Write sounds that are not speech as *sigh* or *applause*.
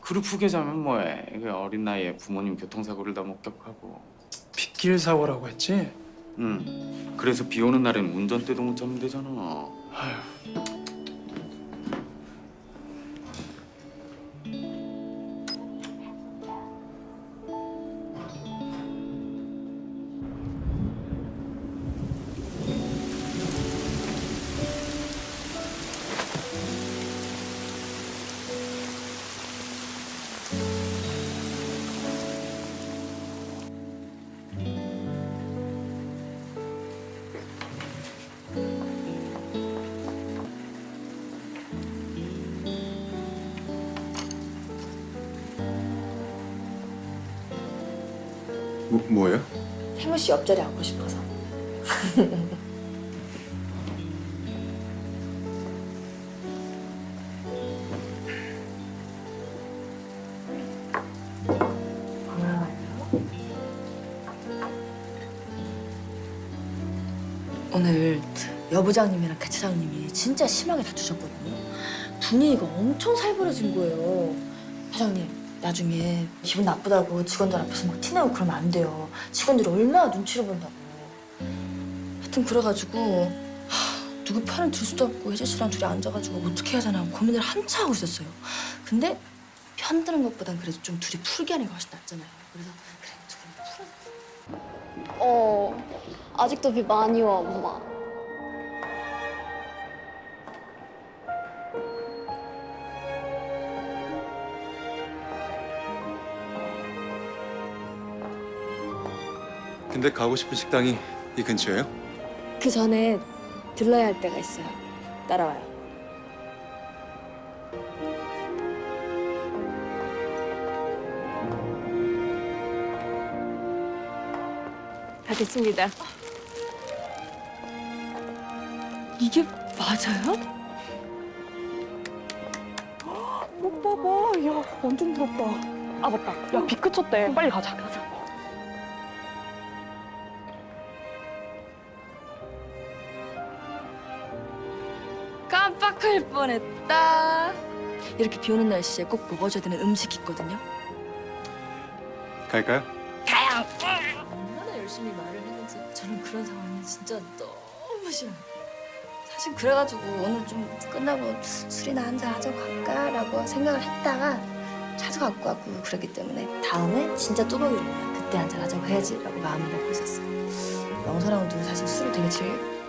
그룹 후계자면 뭐해? 그 어린 나이에 부모님 교통사고를 다 목격하고. 빗길 사고라고 했지? 응. 그래서 비 오는 날엔 운전대도 못 잡는 데잖아. 아휴. 뭐, 뭐예요? 태무 씨 옆자리 앉고 싶어서. *laughs* 오늘 여 부장님이랑 개 차장님이 진짜 심하게 다투셨거든요. 분위기가 엄청 살벌해진 거예요. 사장님, 나중에 기분 나쁘다고 직원들 앞에서 막 티내고 그러면 안 돼요. 직원들이 얼마나 눈치를 본다고. 하여튼 그래가지고 하, 누구 편을 들 수도 없고 혜진 씨랑 둘이 앉아가지고 어떻게 해야 되나 고민을 한참 하고 있었어요. 근데 편 드는 것보단 그래도 좀 둘이 풀게 하는 게 훨씬 낫잖아요. 그래서 그래, 둘이 풀어. 어, 아직도 비 많이 와, 엄마. 근데 가고 싶은 식당이 이 근처예요? 그 전에 들러야 할 때가 있어요. 따라와요. 다 됐습니다. 이게 맞아요? 못 봐봐. 야, 완전 부럽다. 아, 맞다. 야, 비 그쳤대. 빨리 가자. 가자. 깜빡할 뻔했다. 이렇게 비 오는 날씨에 꼭 먹어줘야 되는 음식이 있거든요. 갈까요? 얼마나 열심히 말을 했는지 저는 그런 상황이 진짜 너무 싫어요. 사실 그래가지고 오늘 좀 끝나고 술이나 한잔 하자고 할까라고 생각을 했다가 차도 갖고 왔고 그러기 때문에 다음에 진짜 뚜벅이로 오면 그때 한잔 하자고 해야지라고 마음을 먹고 있었어요. 영서랑도 사실 술을 되게 즐겨